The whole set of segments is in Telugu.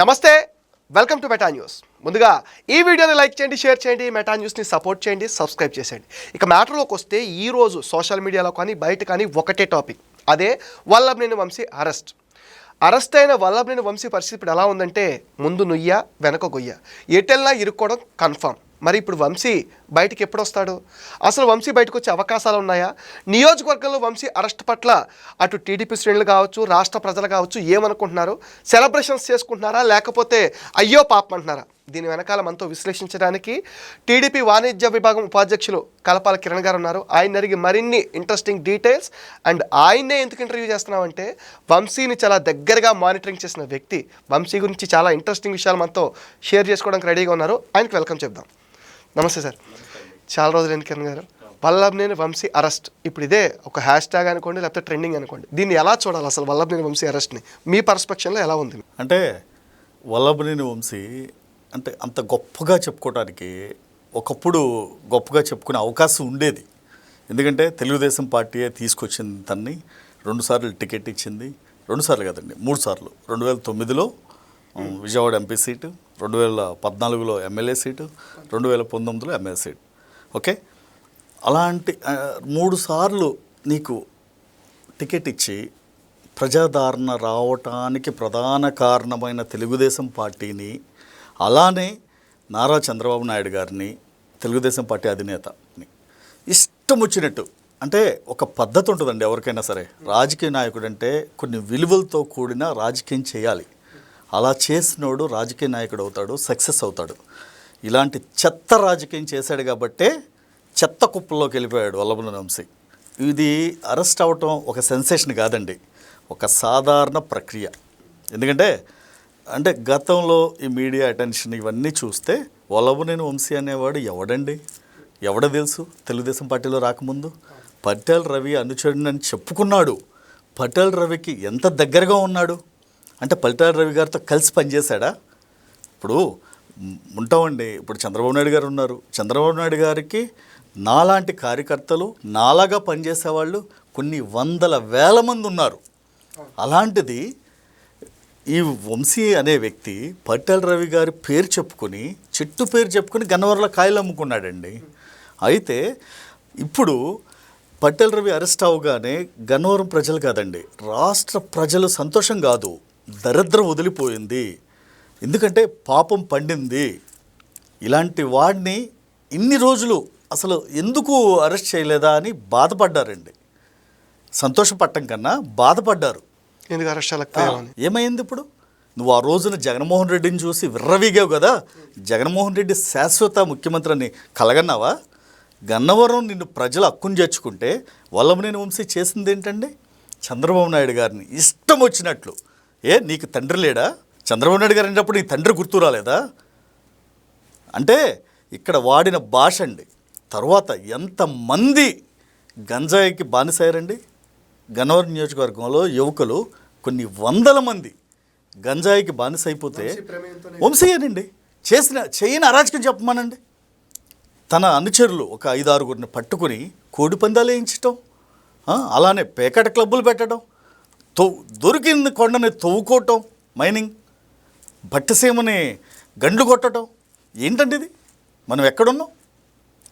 నమస్తే వెల్కమ్ టు మెటా న్యూస్. ముందుగా ఈ వీడియోని లైక్ చేయండి షేర్ చేయండి మెటా న్యూస్ని సపోర్ట్ చేయండి సబ్స్క్రైబ్ చేసేయండి. ఇక మ్యాటర్లోకి వస్తే ఈ రోజు సోషల్ మీడియాలో కానీ బయట కానీ ఒకటే టాపిక్. అదే వల్లభనేని వంశీ అరెస్ట్. అరెస్ట్ అయిన వల్లభనేని వంశీ పరిస్థితి ఇప్పుడు ఎలా ఉందంటే ముందు నుయ్య వెనక గొయ్య. ఎటెల్లా ఇరుక్కోవడం కన్ఫర్మ్ మరి ఇప్పుడు వంశీ బయటికి ఎప్పుడు వస్తాడు అసలు వంశీ బయటకు వచ్చే అవకాశాలు ఉన్నాయా నియోజకవర్గంలో వంశీ అరెస్ట్ పట్ల అటు టీడీపీ శ్రేణులు కావచ్చు రాష్ట్ర ప్రజలు కావచ్చు ఏమనుకుంటున్నారు? సెలబ్రేషన్స్ చేసుకుంటున్నారా? లేకపోతే అయ్యో పాపం అంటున్నారా? దీని వెనకాల మనతో విశ్లేషించడానికి టీడీపీ వాణిజ్య విభాగం ఉపాధ్యక్షులు కలపాల కిరణ్ గారు ఉన్నారు ఆయన అడిగి మరిన్ని ఇంట్రెస్టింగ్ డీటెయిల్స్ అండ్ ఆయన్నే ఎందుకు ఇంటర్వ్యూ చేస్తున్నామంటే వంశీని చాలా దగ్గరగా మానిటరింగ్ చేసిన వ్యక్తి. వంశీ గురించి చాలా ఇంట్రెస్టింగ్ విషయాలు మనతో షేర్ చేసుకోవడానికి రెడీగా ఉన్నారు. ఆయనకి వెల్కమ్ చెప్దాం. నమస్తే సార్. చాలా రోజులు ఏంటి కిరణ్ గారు వల్లభనేని వంశీ అరెస్ట్. ఇప్పుడు ఇదే ఒక హ్యాష్ ట్యాగ్ అనుకోండి లేకపోతే ట్రెండింగ్ అనుకోండి. దీన్ని ఎలా చూడాలి అసలు వల్లభనేని వంశీ అరెస్ట్ని? మీ పర్స్పెక్షన్లో ఎలా ఉంది? అంటే వల్లభనేని వంశీ అంటే అంత గొప్పగా చెప్పుకోవడానికి ఒకప్పుడు గొప్పగా చెప్పుకునే అవకాశం ఉండేది. ఎందుకంటే తెలుగుదేశం పార్టీయే తీసుకొచ్చింది తన్ని రెండుసార్లు టికెట్ ఇచ్చింది. రెండుసార్లు కదండి మూడు సార్లు. రెండు వేల తొమ్మిదిలో విజయవాడ ఎంపీ సీటు రెండు వేల పద్నాలుగులో ఎమ్మెల్యే సీటు రెండు వేల పంతొమ్మిదిలో ఎమ్మెల్యే సీటు. ఓకే? అలాంటి మూడు సార్లు నీకు టికెట్ ఇచ్చి ప్రజాదరణ రావటానికి ప్రధాన కారణమైన తెలుగుదేశం పార్టీని అలానే నారా చంద్రబాబు నాయుడు గారిని తెలుగుదేశం పార్టీ అధినేతని. ఇష్టం వచ్చినట్టు అంటే ఒక పద్ధతి ఉంటుందండి ఎవరికైనా సరే. రాజకీయ నాయకుడు అంటే కొన్ని విలువలతో కూడిన రాజకీయం చేయాలి. అలా చేసినోడు రాజకీయ నాయకుడు అవుతాడు సక్సెస్ అవుతాడు. ఇలాంటి చెత్త రాజకీయం చేశాడు కాబట్టే చెత్త కుప్పల్లోకి వెళ్ళిపోయాడు వల్లభుల వంశీ. ఇది అరెస్ట్ అవ్వటం ఒక సెన్సేషన్ కాదండి. ఒక సాధారణ ప్రక్రియ. ఎందుకంటే అంటే గతంలో ఈ మీడియా అటెన్షన్ ఇవన్నీ చూస్తే వల్లభనేని వంశీ అనేవాడు ఎవడండి? ఎవడ తెలుసు? తెలుగుదేశం పార్టీలో రాకముందు? పటేల్ రవి అనుచరుడని చెప్పుకున్నాడు. పటేల్ రవికి ఎంత దగ్గరగా ఉన్నాడు? అంటే పటేల్ రవి గారితో కలిసి పనిచేశాడా? ఇప్పుడు ఉంటామండి. ఇప్పుడు చంద్రబాబు నాయుడు గారు ఉన్నారు. చంద్రబాబు నాయుడు గారికి నాలాంటి కార్యకర్తలు నాలాగా పనిచేసేవాళ్ళు కొన్ని వందల వేల మంది ఉన్నారు. అలాంటిది ఈ వంశీ అనే వ్యక్తి పట్టెల రవి గారి పేరు చెప్పుకొని చెట్టు పేరు చెప్పుకొని గన్నవరంలో కాయలు అమ్ముకున్నాడండి. అయితే ఇప్పుడు పట్టెల రవి అరెస్ట్ అవగానే గన్నవరం ప్రజలు కాదండి రాష్ట్ర ప్రజలు సంతోషం కాదు. దరిద్రం వదిలిపోయింది. ఎందుకంటే పాపం పండింది. ఇలాంటి వాడిని ఇన్ని రోజులు అసలు ఎందుకు అరెస్ట్ చేయలేదా అని బాధపడ్డారండి. సంతోషపడటం కన్నా బాధపడ్డారు. ఎందుకు అరెస్ట్ ఏమైంది ఇప్పుడు? నువ్వు ఆ రోజున జగన్మోహన్ రెడ్డిని చూసి విర్రవీగావు కదా. జగన్మోహన్ రెడ్డి శాశ్వత ముఖ్యమంత్రి అని కలగన్నావా? గన్నవరం నిన్ను ప్రజలు హక్కును చేర్చుకుంటే వల్లభనేని వంశీ చేసింది ఏంటండి చంద్రబాబు నాయుడు గారిని ఇష్టం వచ్చినట్లు. ఏ నీకు తండ్రి లేడా? చంద్రబాబు నాయుడు గారు అనేటప్పుడు నీ తండ్రి గుర్తు రాలేదా? అంటే ఇక్కడ వాడిన భాష అండి. తర్వాత ఎంతమంది గంజాయికి బానిసయ్యారండి? గన్నవరం నియోజకవర్గంలో యువకులు కొన్ని వందల మంది గంజాయికి బానిస అయిపోతే వంశీయేనండి. చేసిన చేయని అరాచకం చెప్పమనండి. తన అనుచరులు ఒక ఐదు ఆరుగురిని పట్టుకుని కోడి పందాలు వేయించటం అలానే పేకట క్లబ్బులు పెట్టడం తో దొరికింది కొండని తవ్వుకోవటం మైనింగ్. భట్టసీమని గండ్లు కొట్టడం ఏంటండి ఇది మనం ఎక్కడున్నాం?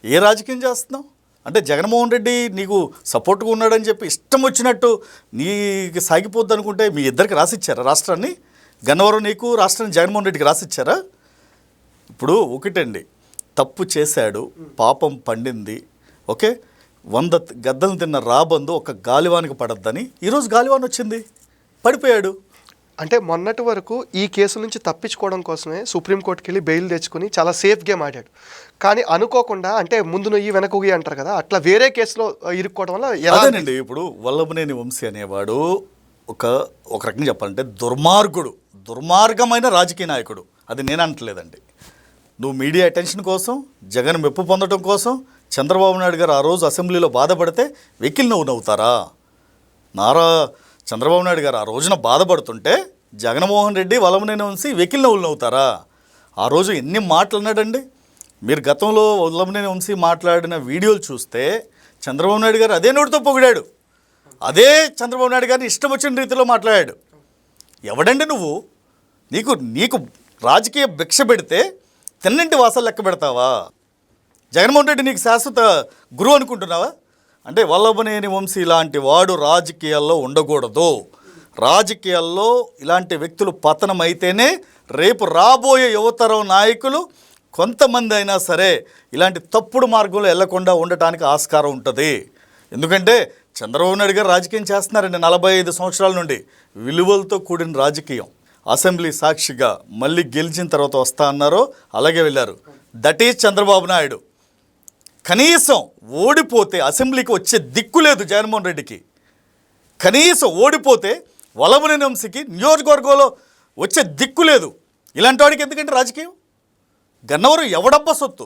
ఏ రాజకీయం చేస్తున్నాం? అంటే జగన్మోహన్ రెడ్డి నీకు సపోర్ట్గా ఉన్నాడని చెప్పి ఇష్టం వచ్చినట్టు నీకు సాగిపోద్ది అనుకుంటే మీ ఇద్దరికి రాసిచ్చారా రాష్ట్రాన్ని? గన్నవరం నీకు రాష్ట్రాన్ని జగన్మోహన్ రెడ్డికి రాసిచ్చారా? ఇప్పుడు ఒకటండి. తప్పు చేశాడు పాపం పండింది. ఓకే? వంద గద్దలు తిన్న రాబందు ఒక గాలివానికి పడద్దని ఈరోజు గాలివాన్ వచ్చింది. పడిపోయాడు. అంటే మొన్నటి వరకు ఈ కేసు నుంచి తప్పించుకోవడం కోసమే సుప్రీంకోర్టుకి వెళ్ళి బెయిల్ తెచ్చుకుని చాలా సేఫ్ గేమ్ ఆడాడు కానీ అనుకోకుండా అంటే ముందు నొయ్యి వెనక ఉయ్యి అంటారు కదా అట్లా వేరే కేసులో ఇరుక్కోవడం వల్ల ఎలా అదేనండి ఇప్పుడు వల్లభనేని వంశీ అనేవాడు ఒక ఒక రకంగా చెప్పాలంటే దుర్మార్గుడు దుర్మార్గమైన రాజకీయ నాయకుడు. అది నేను అంటలేదండి నువ్వు మీడియా అటెన్షన్ కోసం జగన్ మెప్పు పొందడం కోసం చంద్రబాబు నాయుడు గారు ఆ రోజు అసెంబ్లీలో బాధపడితే వెకిల్ నవ్వు నవ్వుతారా? నారా చంద్రబాబు నాయుడు గారు ఆ రోజున బాధపడుతుంటే జగన్మోహన్ రెడ్డి వల్లభనేని వంశీ వెకిల్ నవ్వులు నవ్వుతారా? ఆ రోజు ఎన్ని మాటలు అన్నాడండి మీరు గతంలో వల్లభనేని వంశీ మాట్లాడిన వీడియోలు చూస్తే చంద్రబాబు నాయుడు గారు అదే నోటితో పొగిడాడు. అదే చంద్రబాబు నాయుడు గారిని ఇష్టం వచ్చిన రీతిలో మాట్లాడాడు. ఎవడండి నువ్వు? నీకు నీకు రాజకీయ భిక్ష పెడితే తిన్నింటి వాసాలు లెక్క పెడతావా? జగన్మోహన్ రెడ్డి నీకు శాశ్వత గురువు అనుకుంటున్నావా? అంటే వల్లభనేని వంశీ లాంటి వాడు రాజకీయాల్లో ఉండకూడదు. రాజకీయాల్లో ఇలాంటి వ్యక్తులు పతనం అయితేనే రేపు రాబోయే యువతరం నాయకులు కొంతమంది అయినా సరే ఇలాంటి తప్పుడు మార్గంలో వెళ్ళకుండా ఉండటానికి ఆస్కారం ఉంటుంది. ఎందుకంటే చంద్రబాబు నాయుడు గారు రాజకీయం చేస్తున్నారండి నలభై ఐదు సంవత్సరాల నుండి. విలువలతో కూడిన రాజకీయం. అసెంబ్లీ సాక్షిగా మళ్ళీ గెలిచిన తర్వాత వస్తా అన్నారో అలాగే వెళ్ళారు. That is Chandrababu Naidu. కనీసం ఓడిపోతే అసెంబ్లీకి వచ్చే దిక్కు లేదు జగన్మోహన్ రెడ్డికి. కనీసం ఓడిపోతే వలమని వంశీకి నియోజకవర్గంలో వచ్చే దిక్కు లేదు. ఇలాంటి వాడికి ఎందుకంటే రాజకీయం? గన్నవరం ఎవడబ్బ సొత్తు?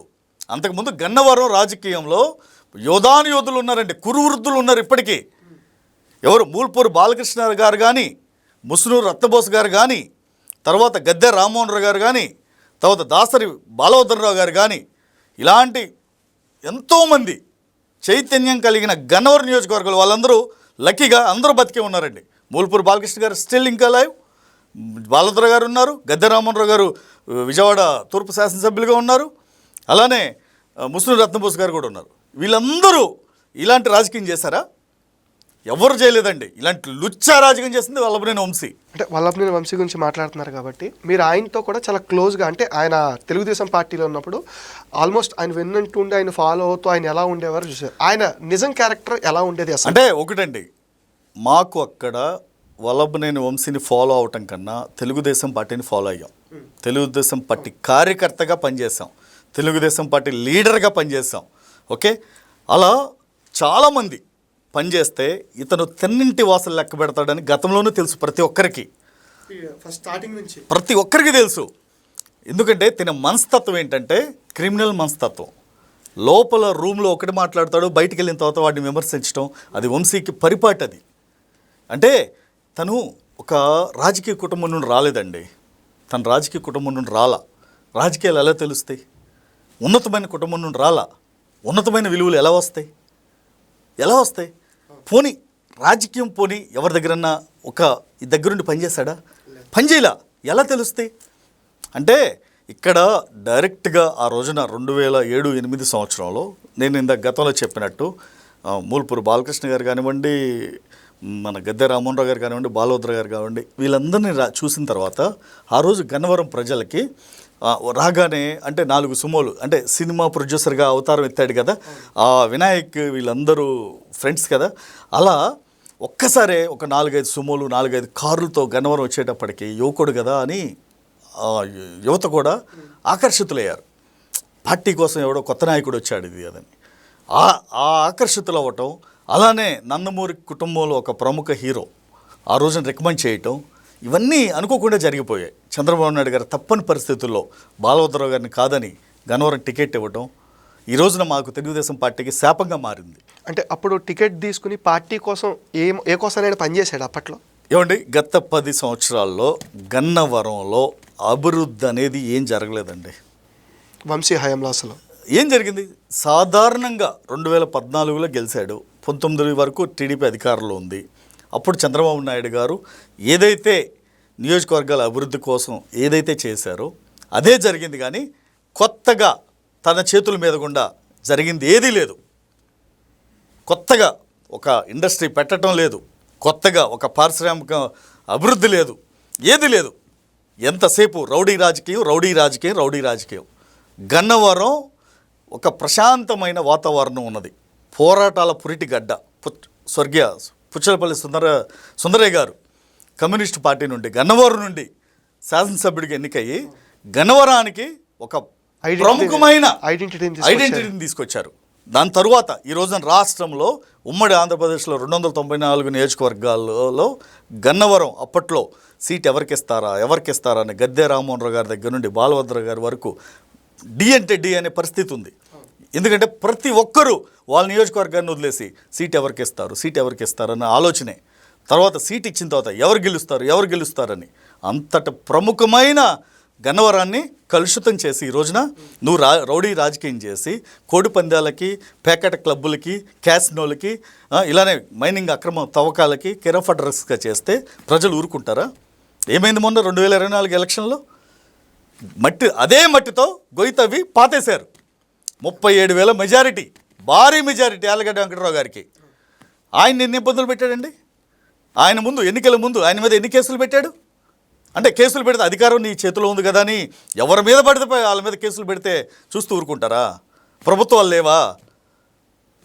అంతకుముందు గన్నవరం రాజకీయంలో యోధాను యోధులు ఉన్నారండి కురువృద్ధులు ఉన్నారు ఇప్పటికీ. ఎవరు? మూల్పూరు బాలకృష్ణ గారు కానీ ముసునూరు రత్నబోస్ గారు కానీ తర్వాత గద్దె రామ్మోహన్ రావు గారు కానీ తర్వాత దాసరి బాలవద్దరరావు గారు కానీ ఇలాంటి ఎంతోమంది చైతన్యం కలిగిన గన్నవరం నియోజకవర్గాలు వాళ్ళందరూ లక్కీగా అందరూ బతికే ఉన్నారండి. మూల్పూర్ బాలకృష్ణ గారు స్టిల్ ఇంకా లైవ్ బాలద్ర గారు ఉన్నారు గద్దె గారు విజయవాడ తూర్పు శాసనసభ్యులుగా ఉన్నారు. అలానే ముస్లిం రత్నబోస్ గారు కూడా ఉన్నారు. వీళ్ళందరూ ఇలాంటి రాజకీయం చేశారా? ఎవరు చేయలేదండి. ఇలాంటి లుచ్చా రాజకీయం చేసింది వల్లభనేని వంశీ. అంటే వల్లభనేని వంశీ గురించి మాట్లాడుతున్నారు కాబట్టి మీరు ఆయనతో కూడా చాలా క్లోజ్గా అంటే ఆయన తెలుగుదేశం పార్టీలో ఉన్నప్పుడు ఆల్మోస్ట్ ఆయన వెన్నంటుండి ఆయన ఫాలో అవుతూ ఆయన ఎలా ఉండేవారు చూసారు ఆయన నిజం క్యారెక్టర్ ఎలా ఉండేది అసలు? అంటే ఒకటండి. మాకు అక్కడ వల్లభనేని వంశీని ఫాలో అవటం కన్నా తెలుగుదేశం పార్టీని ఫాలో అయ్యాం. తెలుగుదేశం పార్టీ కార్యకర్తగా పనిచేసాం తెలుగుదేశం పార్టీ లీడర్గా పనిచేసాం ఓకే? అలా చాలామంది పనిచేస్తే ఇతను తెన్నింటి వాసలు లెక్క పెడతాడని గతంలోనూ తెలుసు ప్రతి ఒక్కరికి. ఫస్ట్ స్టార్టింగ్ నుంచి. ప్రతి ఒక్కరికి తెలుసు. ఎందుకంటే తిన మనస్తత్వం ఏంటంటే క్రిమినల్ మనస్తత్వం. లోపల రూమ్లో ఒకటి మాట్లాడతాడు బయటికి వెళ్ళిన తర్వాత వాడిని విమర్శించడం అది వంశీకి పరిపాటి అది. అంటే తను ఒక రాజకీయ కుటుంబం నుండి రాలేదండి. తన రాజకీయ కుటుంబం నుండి రాలా. రాజకీయాలు ఎలా తెలుస్తాయి? ఉన్నతమైన కుటుంబం నుండి రాలా. ఉన్నతమైన విలువలు ఎలా వస్తాయి? ఎలా వస్తాయి? పోనీ రాజకీయం పోనీ ఎవరి దగ్గరన్నా ఒక దగ్గరుండి పనిచేశాడా పనిచేయలా ఎలా తెలుస్తాయి? అంటే ఇక్కడ డైరెక్ట్గా ఆ రోజున రెండు వేల ఏడు ఎనిమిది సంవత్సరంలో నేను ఇంత గతంలో చెప్పినట్టు మూల్పూరు బాలకృష్ణ గారు కానివ్వండి మన గద్దె రామ్మోహన్ రావు గారు కానివ్వండి బాలోద్ర గారు కానివ్వండి వీళ్ళందరినీ రా చూసిన తర్వాత ఆ రోజు గన్నవరం ప్రజలకి రాగానే అంటే నాలుగు సుమోలు అంటే సినిమా ప్రొడ్యూసర్గా అవతారం ఎత్తాడు కదా ఆ వినాయక్ వీళ్ళందరూ ఫ్రెండ్స్ కదా అలా ఒక్కసారే ఒక నాలుగైదు సుమోలు నాలుగైదు కార్లతో గన్నవరం వచ్చేటప్పటికి యువకుడు కదా అని యువత కూడా ఆకర్షితులయ్యారు. పార్టీ కోసం ఎవడో కొత్త నాయకుడు వచ్చాడు ఇది అదని. ఆ ఆ ఆకర్షితులు అవ్వటం అలానే నందమూరి కుటుంబంలో ఒక ప్రముఖ హీరో ఆ రోజున రికమెండ్ చేయటం ఇవన్నీ అనుకోకుండా జరిగిపోయాయి. చంద్రబాబు నాయుడు గారు తప్పని పరిస్థితుల్లో బాలభద్రరావు గారిని కాదని గన్నవరం టికెట్ ఇవ్వటం ఈ రోజున మాకు తెలుగుదేశం పార్టీకి శాపంగా మారింది. అంటే అప్పుడు టికెట్ తీసుకుని పార్టీ కోసం ఏ ఏ కోసమైనా పనిచేశాడు అప్పట్లో? ఏమండి గత పది సంవత్సరాల్లో గన్నవరంలో అభివృద్ధి అనేది ఏం జరగలేదండి. వంశీ హయాంలో అసలు ఏం జరిగింది? సాధారణంగా రెండు వేల పద్నాలుగులో గెలిచాడు. పంతొమ్మిది వరకు టీడీపీ అధికారంలో ఉంది. అప్పుడు చంద్రబాబు నాయుడు గారు ఏదైతే నియోజకవర్గాల అభివృద్ధి కోసం ఏదైతే చేశారో అదే జరిగింది కానీ కొత్తగా తన చేతుల మీద గుండా జరిగింది ఏదీ లేదు. కొత్తగా ఒక ఇండస్ట్రీ పెట్టడం లేదు. కొత్తగా ఒక పారిశ్రామిక అభివృద్ధి లేదు. ఏది లేదు. ఎంతసేపు రౌడీ రాజకీయం రౌడీ రాజకీయం రౌడీ రాజకీయం. గన్నవరం ఒక ప్రశాంతమైన వాతావరణం ఉన్నది. పోరాటాల పురిటి గడ్డ. పు- స్వర్గీయ పుచ్చలపల్లి సుందర సుందరయ్య గారు కమ్యూనిస్ట్ పార్టీ నుండి గన్నవరం నుండి శాసనసభ్యుడికి ఎన్నికయ్యి గన్నవరానికి ఒక ప్రముఖమైన ఐడెంటిటీని తీసుకొచ్చారు. ఐడెంటిటీని తీసుకొచ్చారు దాని తరువాత ఈ రోజున రాష్ట్రంలో ఉమ్మడి ఆంధ్రప్రదేశ్లో రెండు వందల తొంభై నాలుగు నియోజకవర్గాలలో గన్నవరం అప్పట్లో సీట్ ఎవరికి ఇస్తారా ఎవరికి ఇస్తారా అని గద్దె రామ్మోహన్ రావు గారి దగ్గర నుండి బాలభద్ర గారి వరకు డి అంటే డి అనే పరిస్థితి ఉంది ఎందుకంటే ప్రతి ఒక్కరూ వాళ్ళ నియోజకవర్గాన్ని వదిలేసి సీట్ ఎవరికి ఇస్తారు సీట్ ఎవరికి ఇస్తారన్న ఆలోచనే తర్వాత సీట్ ఇచ్చిన తర్వాత ఎవరు గెలుస్తారు ఎవరు గెలుస్తారని. అంతట ప్రముఖమైన గన్నవరాన్ని కలుషితం చేసి ఈ రోజున నువ్వు రా రౌడీ రాజకీయం చేసి కోడి పందాలకి ప్యాకెట్ క్లబ్బులకి క్యాసినోలకి ఇలానే మైనింగ్ అక్రమ తవ్వకాలకి కెరఫా డ్రగ్స్గా చేస్తే ప్రజలు ఊరుకుంటారా? ఏమైంది మొన్న రెండు వేల ఇరవై నాలుగు ఎలక్షన్లో? మట్టి అదే మట్టితో గొయ్యి తవ్వి పాతేశారు. ముప్పై ఏడు వేల మెజారిటీ భారీ మెజారిటీ ఆలగడ్డ వెంకటరావు గారికి. ఆయన ఎన్ని ఇబ్బందులు పెట్టాడండి? ఆయన ముందు ఎన్నికల ముందు ఆయన మీద ఎన్ని కేసులు పెట్టాడు? అంటే కేసులు పెడితే అధికారం నీ చేతిలో ఉంది కదా అని ఎవరి మీద పడితే వాళ్ళ మీద కేసులు పెడితే చూస్తూ ఊరుకుంటారా? ప్రభుత్వాలు లేవా?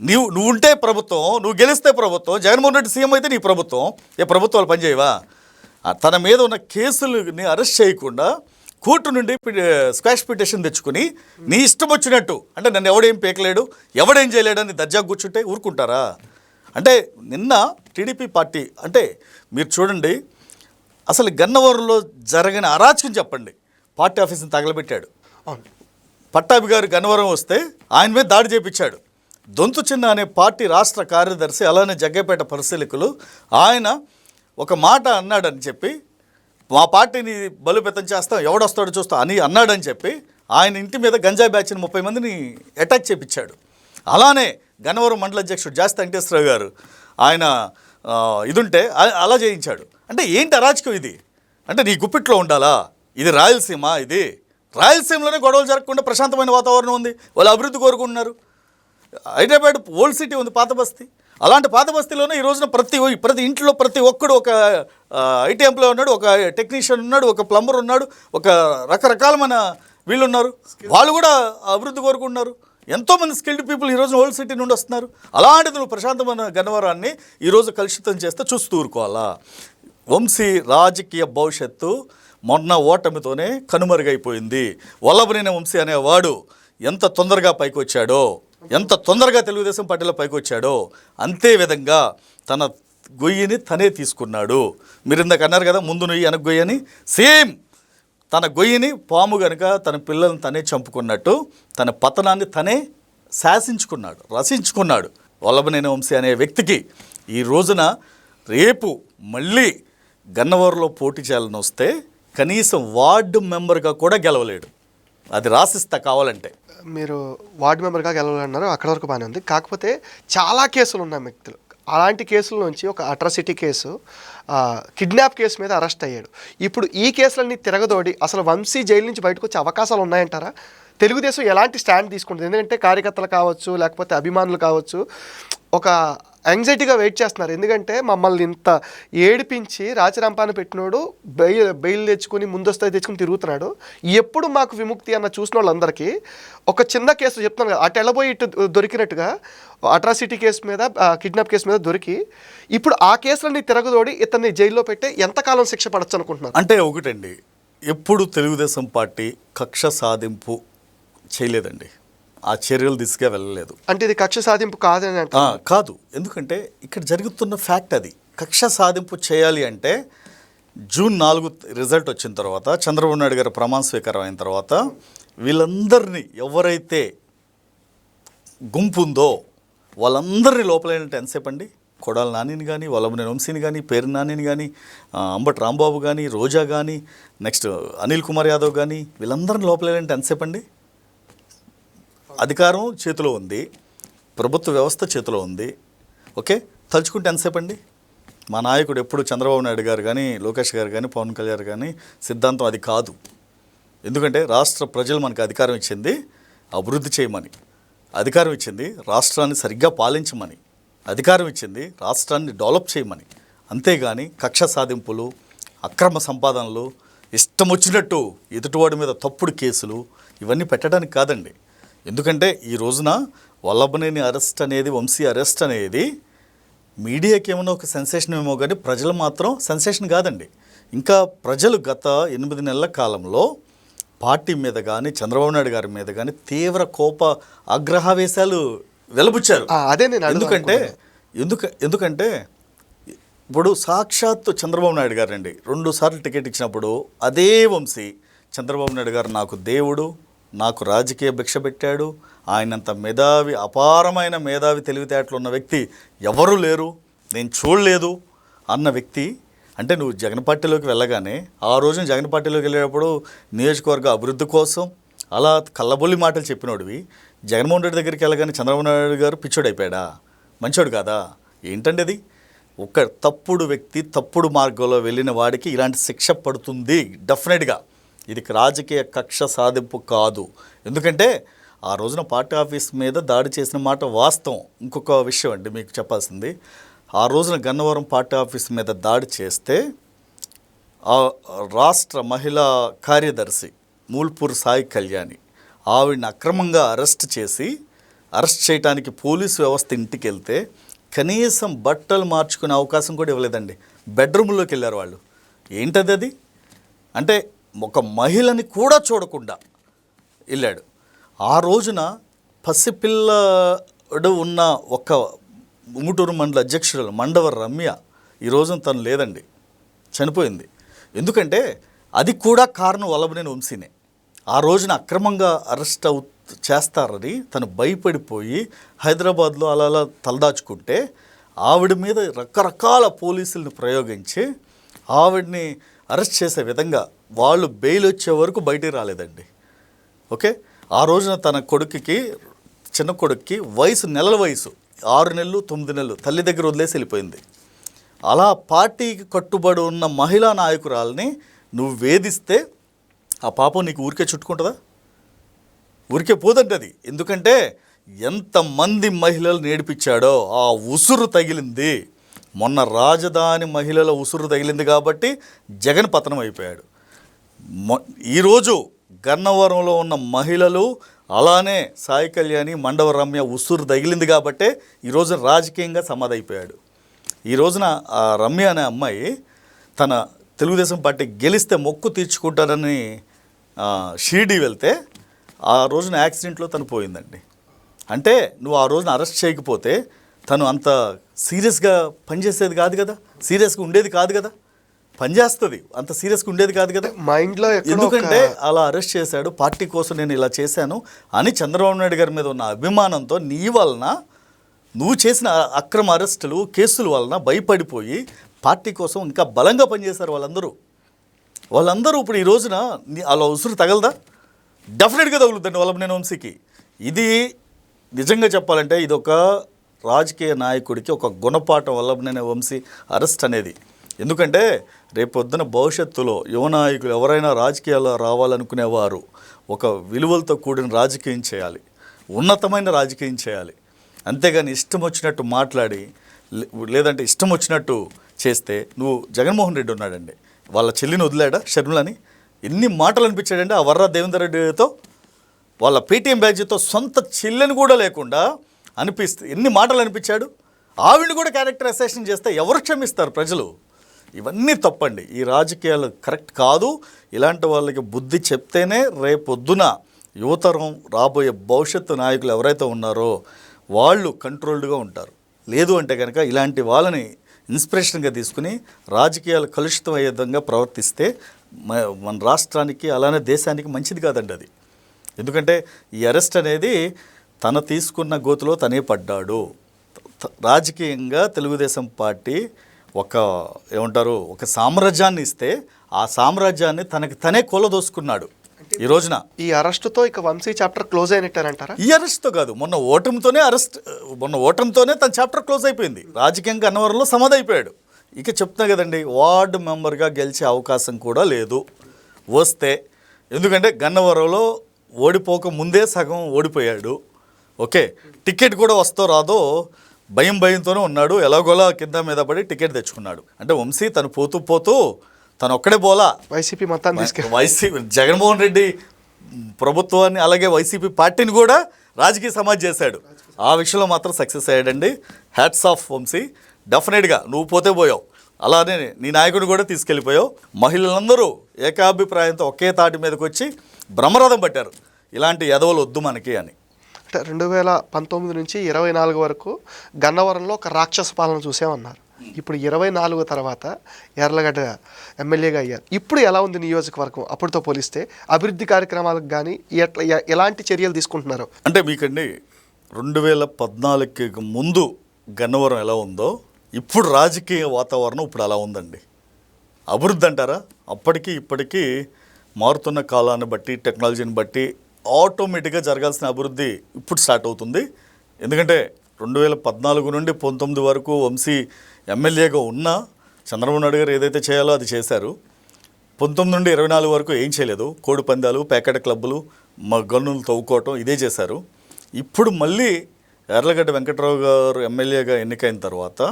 నీవు నువ్వు ఉంటే ప్రభుత్వం నువ్వు గెలిస్తే ప్రభుత్వం జగన్మోహన్ రెడ్డి సీఎం అయితే నీ ప్రభుత్వం ఏ ప్రభుత్వాలు పనిచేయవా? తన మీద ఉన్న కేసులని అరెస్ట్ చేయకుండా కోర్టు నుండి పి- స్క్వాష్ పిటిషన్ తెచ్చుకుని నీ ఇష్టం వచ్చినట్టు అంటే నన్ను ఎవడేం పేకలేడు ఎవడేం చేయలేడని దర్జా కూర్చుంటే ఊరుకుంటారా? అంటే నిన్న టీడీపీ పార్టీ అంటే మీరు చూడండి అసలు గన్నవరంలో జరగని అరాచకం చెప్పండి. పార్టీ ఆఫీస్ని తగలబెట్టాడు. పట్టాభి గారు గన్నవరం వస్తే ఆయన మీద దాడి చేపించాడు. దొంతు చిన్న అనే పార్టీ రాష్ట్ర కార్యదర్శి అలానే జగ్గేపేట పరిశీలకులు ఆయన ఒక మాట అన్నాడని చెప్పి మా పార్టీని బలోపేతం చేస్తాం ఎవడొస్తాడో చూస్తాం అని అన్నాడని చెప్పి ఆయన ఇంటి మీద గంజాయి బ్యాచ్ని ముప్పై మందిని అటాక్ చేపించాడు. అలానే గన్నవరం మండల అధ్యక్షుడు జాస్తి వెంకటేశ్వరరావు గారు ఆయన ఇదుంటే అలా చేయించాడు. అంటే ఏంటి అరాచకం ఇది? అంటే నీ గుప్పిట్లో ఉండాలా? ఇది రాయలసీమ ఇది. రాయలసీమలోనే గొడవలు జరగకుండా ప్రశాంతమైన వాతావరణం ఉంది. వాళ్ళు అభివృద్ధి కోరుకుంటున్నారు. హైదరాబాద్ ఓల్డ్ సిటీ ఉంది పాత బస్తీ. అలాంటి పాత బస్తీలోనే ఈ రోజున ప్రతి ప్రతి ఇంట్లో ప్రతి ఒక్కడు ఒక ఐటీ ఎంప్లాయ్ ఉన్నాడు ఒక టెక్నీషియన్ ఉన్నాడు ఒక ప్లంబర్ ఉన్నాడు ఒక రకరకాలమైన వీళ్ళు ఉన్నారు. వాళ్ళు కూడా అభివృద్ధి కోరుకుంటున్నారు. ఎంతోమంది స్కిల్డ్ పీపుల్ ఈ రోజు ఓల్డ్ సిటీ నుండి వస్తున్నారు. అలాంటిది నువ్వు ప్రశాంతమైన గన్నవరాన్ని ఈరోజు కలుషితం చేస్తే చూస్తూ ఊరుకోవాలా? వంశీ రాజకీయ భవిష్యత్తు మొన్న ఓటమితోనే కనుమరుగైపోయింది. వల్లభనేని వంశీ అనేవాడు ఎంత తొందరగా పైకి వచ్చాడో ఎంత తొందరగా తెలుగుదేశం పార్టీలో పైకి వచ్చాడో అంతే విధంగా తన గొయ్యిని తనే తీసుకున్నాడు. మీరు ఇందాక అన్నారు కదా ముందు నుయ్యి వెనక గొయ్యి అని. సేమ్ తన గొయ్యిని పాము గనుక తన పిల్లల్ని తనే చంపుకున్నట్టు తన పతనాన్ని తనే శాసించుకున్నాడు రసించుకున్నాడు. వల్లభనేని వంశీ అనే వ్యక్తికి ఈ రోజున రేపు మళ్ళీ గన్నవరంలో పోటీ చేయాలని వస్తే కనీసం వార్డు మెంబర్గా కూడా గెలవలేడు. అది రాసిస్తా కావాలంటే. మీరు వార్డు మెంబర్గా గెలవాలన్నారు అక్కడ వరకు బాగానే ఉంది. కాకపోతే చాలా కేసులు ఉన్నాయి వ్యక్తులు. అలాంటి కేసుల నుంచి ఒక అట్రాసిటీ కేసు కిడ్నాప్ కేసు మీద అరెస్ట్ అయ్యాడు. ఇప్పుడు ఈ కేసులన్నీ తిరగదోడి అసలు వంశీ జైలు నుంచి బయటకు వచ్చే అవకాశాలు ఉన్నాయంటారా? తెలుగుదేశం ఎలాంటి స్టాండ్ తీసుకుంటుంది? ఎందుకంటే కార్యకర్తలు కావచ్చు లేకపోతే అభిమానులు కావచ్చు ఒక యాంగ్జైటీగా వెయిట్ చేస్తున్నారు. ఎందుకంటే మమ్మల్ని ఇంత ఏడిపించి రాచరంపాన పెట్టినోడు బెయిల్ బెయిల్ తెచ్చుకుని ముందస్తు తెచ్చుకుని తిరుగుతున్నాడు. ఎప్పుడు మాకు విముక్తి అన్న చూసిన వాళ్ళందరికీ ఒక చిన్న కేసు చెప్తున్నాను కదా అటు వెళ్ళబోయి ఇటు దొరికినట్టుగా అట్రాసిటీ కేసు మీద కిడ్నాప్ కేసు మీద దొరికి ఇప్పుడు ఆ కేసులన్నీ తిరగదోడి ఇతన్ని జైల్లో పెట్టి ఎంతకాలం శిక్ష పడచ్చు అనుకుంటున్నాను అంటే ఒకటండి ఎప్పుడు తెలుగుదేశం పార్టీ కక్ష సాధింపు చేయలేదండి. ఆ చర్యలు దిశగా వెళ్ళలేదు. అంటే ఇది కక్ష సాధింపు కాదని కాదు. ఎందుకంటే ఇక్కడ జరుగుతున్న ఫ్యాక్ట్ అది. కక్ష సాధింపు చేయాలి అంటే జూన్ నాలుగు రిజల్ట్ వచ్చిన తర్వాత చంద్రబాబు నాయుడు గారు ప్రమాణ స్వీకారం అయిన తర్వాత వీళ్ళందరినీ ఎవరైతే గుంపు ఉందో వాళ్ళందరినీ లోపలైనట్టు ఎంతసేపు అండి? కొడాల నానిని కానీ వల్లభనేని వంశీని కానీ పేరు నానిని కానీ అంబటి రాంబాబు కానీ రోజా కానీ నెక్స్ట్ అనిల్ కుమార్ యాదవ్ కానీ వీళ్ళందరినీ లోపలైనట్టు ఎంతసేపు అండి? అధికారం చేతిలో ఉంది ప్రభుత్వ వ్యవస్థ చేతిలో ఉంది. ఓకే? తలుచుకుంటే ఎంతసేపు అండి మా నాయకుడు ఎప్పుడు చంద్రబాబు నాయుడు గారు కానీ లోకేష్ గారు కానీ పవన్ కళ్యాణ్ కానీ సిద్ధాంతం అది కాదు. ఎందుకంటే రాష్ట్ర ప్రజలు మనకు అధికారం ఇచ్చింది అభివృద్ధి చేయమని. అధికారం ఇచ్చింది రాష్ట్రాన్ని సరిగ్గా పాలించమని. అధికారం ఇచ్చింది రాష్ట్రాన్ని డెవలప్ చేయమని. అంతేగాని కక్ష సాధింపులు అక్రమ సంపాదనలు ఇష్టం వచ్చినట్టు ఎదుటివాడి మీద తప్పుడు కేసులు ఇవన్నీ పెట్టడానికి కాదండి. ఎందుకంటే ఈ రోజున వల్లభనేని అరెస్ట్ అనేది వంశీ అరెస్ట్ అనేది మీడియాకి ఏమైనా ఒక సెన్సేషన్ ఏమో కానీ ప్రజలు మాత్రం సెన్సేషన్ కాదండి. ఇంకా ప్రజలు గత ఎనిమిది నెలల కాలంలో పార్టీ మీద కానీ చంద్రబాబు నాయుడు గారి మీద కానీ తీవ్ర కోప ఆగ్రహావేశాలు వెలబుచ్చారు. అదే నేను ఎందుకంటే ఎందుకు ఎందుకంటే ఇప్పుడు సాక్షాత్తు చంద్రబాబు నాయుడు గారు అండి రెండు సార్లు టికెట్ ఇచ్చినప్పుడు అదే వంశీ చంద్రబాబు నాయుడు గారు నాకు దేవుడు నాకు రాజకీయ భిక్ష పెట్టాడు. ఆయనంత మేధావి అపారమైన మేధావి తెలివితేటలు ఉన్న వ్యక్తి ఎవరూ లేరు. నేను చూడలేదు అన్న వ్యక్తి. అంటే నువ్వు జగన్ పార్టీలోకి వెళ్ళగానే ఆ రోజున జగన్ పార్టీలోకి వెళ్ళేటప్పుడు నియోజకవర్గ అభివృద్ధి కోసం అలా కళ్ళబొల్లి మాటలు చెప్పినోడివి. జగన్మోహన్ రెడ్డి దగ్గరికి వెళ్ళగానే చంద్రబాబు నాయుడు గారు పిచ్చోడు అయిపోయాడా? మంచోడు కాదా? ఏంటండి అది? ఒక తప్పుడు వ్యక్తి తప్పుడు మార్గంలో వెళ్ళిన వాడికి ఇలాంటి శిక్ష పడుతుంది. డెఫినెట్గా. ఇది రాజకీయ కక్ష సాధింపు కాదు. ఎందుకంటే ఆ రోజున పార్టీ ఆఫీస్ మీద దాడి చేసిన మాట వాస్తవం. ఇంకొక విషయం అండి మీకు చెప్పాల్సింది. ఆ రోజున గన్నవరం పార్టీ ఆఫీస్ మీద దాడి చేస్తే ఆ రాష్ట్ర మహిళా కార్యదర్శి మూల్పూర్ సాయి కళ్యాణి ఆవిడని అక్రమంగా అరెస్ట్ చేసి అరెస్ట్ చేయడానికి పోలీస్ వ్యవస్థ ఇంటికి వెళ్తే కనీసం బట్టలు మార్చుకునే అవకాశం కూడా ఇవ్వలేదండి. బెడ్రూమ్లోకి వెళ్ళారు వాళ్ళు. ఏంటది అది? అంటే ఒక మహిళని కూడా చూడకుండా వెళ్ళాడు. ఆ రోజున పసిపిల్లడు ఉన్న ఒక ఉంగుటూరు మండల అధ్యక్షురాలు మండవ రమ్య ఈ రోజున తను లేదండి. చనిపోయింది. ఎందుకంటే అది కూడా కారణం వల్లభనేని వంశీనే. ఆ రోజున అక్రమంగా అరెస్ట్ అవు చేస్తారని తను భయపడిపోయి హైదరాబాద్లో అలా అలా తలదాచుకుంటే ఆవిడ మీద రకరకాల పోలీసుల్ని ప్రయోగించి ఆవిడ్ని అరెస్ట్ చేసే విధంగా వాళ్ళు బెయిల్ వచ్చే వరకు బయటికి రాలేదండి. ఓకే? ఆ రోజున తన కొడుకుకి చిన్న కొడుక్కి వయసు నెలల వయసు ఆరు నెలలు తొమ్మిది నెలలు తల్లి దగ్గర వదిలేసి వెళ్ళిపోయింది. అలా పార్టీకి కట్టుబడి ఉన్న మహిళా నాయకురాలని నువ్వు వేధిస్తే ఆ పాపం నీకు ఊరికే చుట్టుకుంటుందా? ఊరికే పోదంటది ఎందుకంటే ఎంతమంది మహిళలు నేర్పించాడో ఆ ఉసురు తగిలింది. మొన్న రాజధాని మహిళల ఉసురు తగిలింది కాబట్టి జగన్ పతనం అయిపోయాడు. ఈరోజు గన్నవరంలో ఉన్న మహిళలు అలానే సాయి కళ్యాణి మండవ రమ్య ఉసురు తగిలింది కాబట్టే ఈరోజు రాజకీయంగా సమాధైపోయాడు. ఈ రోజున ఆ రమ్య అనే అమ్మాయి తన తెలుగుదేశం పార్టీ గెలిస్తే మొక్కు తీర్చుకుంటానని ఆ, షిరిడి వెళ్తే ఆ రోజున యాక్సిడెంట్లో తను పోయిందండి. అంటే నువ్వు ఆ రోజున అరెస్ట్ చేయకపోతే తను అంత సీరియస్గా పనిచేసేది కాదు కదా? సీరియస్గా ఉండేది కాదు కదా? పనిచేస్తుంది. అంత సీరియస్గా ఉండేది కాదు కదా. ఎక్కడో ఒక- ఎందుకంటే అలా అరెస్ట్ చేశాడు పార్టీ కోసం నేను ఇలా చేశాను అని చంద్రబాబు నాయుడు గారి మీద ఉన్న అభిమానంతో నీ వలన నువ్వు చేసిన అక్రమ అరెస్టులు కేసుల వలన భయపడిపోయి పార్టీ కోసం ఇంకా బలంగా పనిచేశారు వాళ్ళందరూ. వాళ్ళందరూ ఇప్పుడు ఈ రోజున అలా ఉసురు తగలదా? డెఫినెట్గా తగులుతుంది వల్లభనేని వంశీకి. ఇది నిజంగా చెప్పాలంటే ఇది ఒక రాజకీయ నాయకుడికి ఒక గుణపాఠం వల్లభనేని వంశీ అరెస్ట్ అనేది. ఎందుకంటే రేపొద్దున భవిష్యత్తులో యువ నాయకులు ఎవరైనా రాజకీయాల్లో రావాలనుకునేవారు ఒక విలువలతో కూడిన రాజకీయం చేయాలి ఉన్నతమైన రాజకీయం చేయాలి. అంతేగాని ఇష్టం వచ్చినట్టు మాట్లాడి లేదంటే ఇష్టం వచ్చినట్టు చేస్తే నువ్వు జగన్మోహన్ రెడ్డి ఉన్నాడండి. వాళ్ళ చెల్లిని వదిలాడా షర్మిలని? ఎన్ని మాటలు అనిపించాడండి ఆ వర్ర దేవేందర్ రెడ్డితో? వాళ్ళ పేటీఎం బ్యాచ్తో సొంత చెల్లెని కూడా లేకుండా అనిపిస్తే ఎన్ని మాటలు అనిపించాడు ఆవిడ కూడా క్యారెక్టర్ అసెషన్ చేస్తే ఎవరు క్షమిస్తారు ప్రజలు? ఇవన్నీ తప్పండి. ఈ రాజకీయాలు కరెక్ట్ కాదు. ఇలాంటి వాళ్ళకి బుద్ధి చెప్తేనే రేపొద్దున యువతరం రాబోయే భవిష్యత్తు నాయకులు ఎవరైతే ఉన్నారో వాళ్ళు కంట్రోల్డ్గా ఉంటారు. లేదు అంటే కనుక ఇలాంటి వాళ్ళని ఇన్స్పిరేషన్గా తీసుకుని రాజకీయాలు కలుషితం అయ్యే విధంగా ప్రవర్తిస్తే మన రాష్ట్రానికి అలానే దేశానికి మంచిది కాదండి అది. ఎందుకంటే ఈ అరెస్ట్ అనేది తన తీసుకున్న గోతులో తనే పడ్డాడు. రాజకీయంగా తెలుగుదేశం పార్టీ ఒక ఏమంటారు ఒక సామ్రాజ్యాన్ని ఇస్తే ఆ సామ్రాజ్యాన్ని తనకి తనే కూలదోసుకున్నాడు ఈ రోజున. ఈ అరెస్టుతో ఇక వంశీ చాప్టర్ క్లోజ్ అయినట్టారంటారా ఈ అరెస్ట్తో కాదు మొన్న ఓటమితోనే అరెస్ట్ మొన్న ఓటమితోనే తన చాప్టర్ క్లోజ్ అయిపోయింది. రాజకీయంగా అన్నవరంలో సమాధి అయిపోయాడు ఇక చెప్తున్నా కదండి వార్డు మెంబర్గా గెలిచే అవకాశం కూడా లేదు. వస్తే ఎందుకంటే గన్నవరంలో ఓడిపోక ముందే సగం ఓడిపోయాడు. ఓకే టికెట్ కూడా వస్తో రాదో భయం భయంతోనే ఉన్నాడు. ఎలాగోలా కింద మీద పడి టికెట్ తెచ్చుకున్నాడు. అంటే వంశీ తను పోతూ పోతూ తను ఒక్కడే పోలా వైసీపీ మొత్తాన్ని తీసుకెళ్ళి వైసీపీ జగన్మోహన్ రెడ్డి ప్రభుత్వాన్ని అలాగే వైసీపీ పార్టీని కూడా రాజకీయ సమాజ్ చేశాడు. ఆ విషయంలో మాత్రం సక్సెస్ అయ్యాడండి. Hats off Vamsi. డెఫినెట్గా నువ్వు పోతే పోయావు. అలానే నీ నాయకుడు కూడా తీసుకెళ్ళిపోయావు. మహిళలందరూ ఏకాభిప్రాయంతో ఒకే తాటి మీదకి వచ్చి బ్రహ్మరథం పట్టారు. ఇలాంటి ఎదవలు వద్దు మనకి అని. అంటే రెండు వేల పంతొమ్మిది నుంచి ఇరవై నాలుగు వరకు గన్నవరంలో ఒక రాక్షస పాలన చూసామన్నారు. ఇప్పుడు ఇరవై నాలుగు తర్వాత ఎర్లగడ్డ ఎమ్మెల్యేగా అయ్యారు. ఇప్పుడు ఎలా ఉంది నియోజకవర్గం? అప్పటితో పోలిస్తే అభివృద్ధి కార్యక్రమాలకు కానీ ఎట్లా ఎలాంటి చర్యలు తీసుకుంటున్నారు? అంటే మీకండి రెండు వేల పద్నాలుగుకి ముందు గన్నవరం ఎలా ఉందో ఇప్పుడు రాజకీయ వాతావరణం ఇప్పుడు అలా ఉందండి. అభివృద్ధి అంటారా? అప్పటికి ఇప్పటికీ మారుతున్న కాలాన్ని బట్టి టెక్నాలజీని బట్టి ఆటోమేటిక్గా జరగాల్సిన అభివృద్ధి ఇప్పుడు స్టార్ట్ అవుతుంది. ఎందుకంటే రెండు వేల పద్నాలుగు నుండి పంతొమ్మిది వరకు వంశీ ఎమ్మెల్యేగా ఉన్నా చంద్రబాబు నాయుడు గారు ఏదైతే చేయాలో అది చేశారు. పంతొమ్మిది నుండి ఇరవై నాలుగు వరకు ఏం చేయలేదు. కోడి పందాలు ప్యాకెట్ క్లబ్బులు మా గన్నులు తవ్వుకోవటం ఇదే చేశారు. ఇప్పుడు మళ్ళీ ఎర్లగడ్డ వెంకట్రావు గారు ఎమ్మెల్యేగా ఎన్నికైన తర్వాత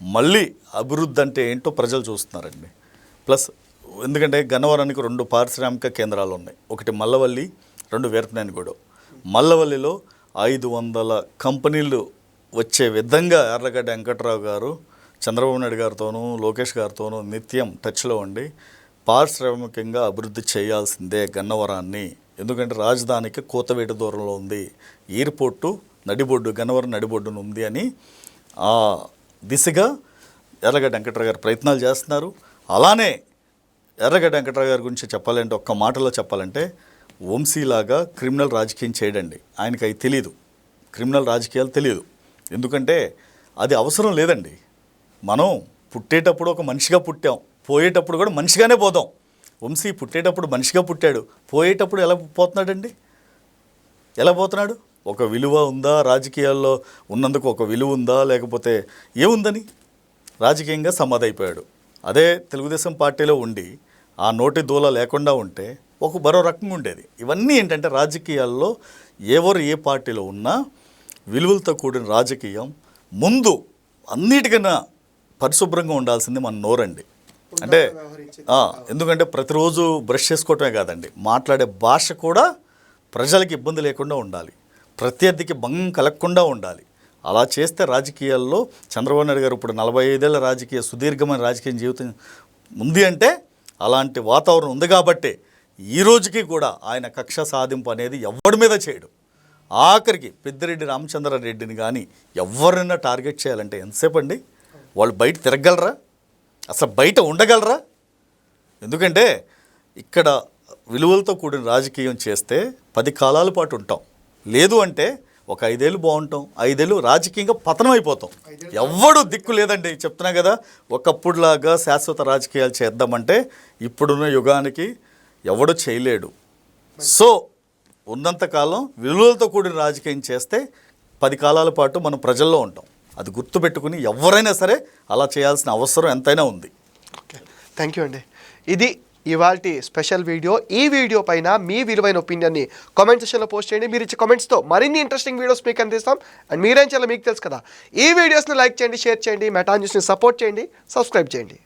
మళ్ళీ అభివృద్ధి అంటే ఏంటో ప్రజలు చూస్తున్నారండి. ప్లస్ ఎందుకంటే గన్నవరానికి రెండు పారిశ్రామిక కేంద్రాలు ఉన్నాయి. ఒకటి మల్లవల్లి రెండు వీరపనేనిగూడ మల్లవల్లిలో ఐదు వందల కంపెనీలు వచ్చే విధంగా ఎర్రగడ్డ వెంకట్రావు గారు చంద్రబాబు నాయుడు గారితోనూ లోకేష్ గారితోనూ నిత్యం టచ్లో ఉండి పారిశ్రామికంగా అభివృద్ధి చేయాల్సిందే గన్నవరాన్ని. ఎందుకంటే రాజధానికి కోతవేట దూరంలో ఉంది. ఎయిర్పోర్టు నడిబొడ్డు గన్నవరం నడిబొడ్డును ఉంది అని ఆ దిశగా ఎర్రగడ్డ వెంకట్రావు గారు ప్రయత్నాలు చేస్తున్నారు. అలానే ఎర్రగడ్డ వెంకట్రావు గారి గురించి చెప్పాలంటే ఒక్క మాటలో చెప్పాలంటే వంశీలాగా క్రిమినల్ రాజకీయం చేయడండి. ఆయనకి అవి తెలియదు క్రిమినల్ రాజకీయాలు తెలియదు ఎందుకంటే అది అవసరం లేదండి. మనం పుట్టేటప్పుడు ఒక మనిషిగా పుట్టాం. పోయేటప్పుడు కూడా మనిషిగానే పోతాం. వంశీ పుట్టేటప్పుడు మనిషిగా పుట్టాడు. పోయేటప్పుడు ఎలా పోతున్నాడండి? ఎలా పోతున్నాడు? ఒక విలువ ఉందా రాజకీయాల్లో? ఉన్నందుకు ఒక విలువ ఉందా? లేకపోతే ఏముందని? రాజకీయంగా సమాధైపోయాడు. అదే తెలుగుదేశం పార్టీలో ఉండి ఆ నోటి దూల లేకుండా ఉంటే ఒక మరో రకంగా ఉండేది. ఇవన్నీ ఏంటంటే రాజకీయాల్లో ఎవరు ఏ పార్టీలో ఉన్నా విలువలతో కూడిన రాజకీయం ముందు అన్నిటికన్నా పరిశుభ్రంగా ఉండాల్సింది మన నోరండి. అంటే ఎందుకంటే ప్రతిరోజు బ్రష్ చేసుకోవటమే కాదండి. మాట్లాడే భాష కూడా ప్రజలకి ఇబ్బంది లేకుండా ఉండాలి. ప్రత్యర్థికి భంగం కలగకుండా ఉండాలి. అలా చేస్తే రాజకీయాల్లో చంద్రబాబు నాయుడు గారు ఇప్పుడు నలభై ఐదేళ్ళ రాజకీయ సుదీర్ఘమైన రాజకీయ జీవితం ఉంది అంటే అలాంటి వాతావరణం ఉంది కాబట్టే ఈ రోజుకి కూడా ఆయన కక్ష సాధింపు అనేది ఎవరి మీద చేయడు. ఆఖరికి పెద్దిరెడ్డి రామచంద్రారెడ్డిని కానీ ఎవరైనా టార్గెట్ చేయాలంటే ఎంతసేపు అండి? వాళ్ళు బయట తిరగలరా అసలు బయట ఉండగలరా? ఎందుకంటే ఇక్కడ విలువలతో కూడిన రాజకీయం చేస్తే పది కాలాల పాటు ఉంటాం. లేదు అంటే ఒక ఐదేళ్ళు బాగుంటాం ఐదేళ్ళు రాజకీయంగా పతనం అయిపోతాం. ఎవ్వడు దిక్కు లేదండి. చెప్తున్నా కదా ఒకప్పుడులాగా శాశ్వత రాజకీయాలు చేద్దామంటే ఇప్పుడున్న యుగానికి ఎవడు చేయలేడు. సో ఉన్నంతకాలం విలువలతో కూడిన రాజకీయం చేస్తే పది కాలాల పాటు మనం ప్రజల్లో ఉంటాం. అది గుర్తుపెట్టుకుని ఎవరైనా సరే అలా చేయాల్సిన అవసరం ఎంతైనా ఉంది. ఓకే. థ్యాంక్ యూ అండి. ఇది ఇవాళ స్పెషల్ వీడియో. ఈ వీడియో పైన మీ విలువైన ఒపీనియన్ని కామెంట్ సెషన్లో పోస్ట్ చేయండి. మీరు ఇచ్చే కామెంట్స్తో మరిన్ని ఇంట్రెస్టింగ్ వీడియోస్ మీకు అందిస్తాం. అండ్ మీరేం చేయాలో మీకు తెలుసు కదా. ఈ వీడియోస్ని లైక్ చేయండి షేర్ చేయండి మెటా న్యూస్ని సపోర్ట్ చేయండి సబ్స్క్రైబ్ చేయండి.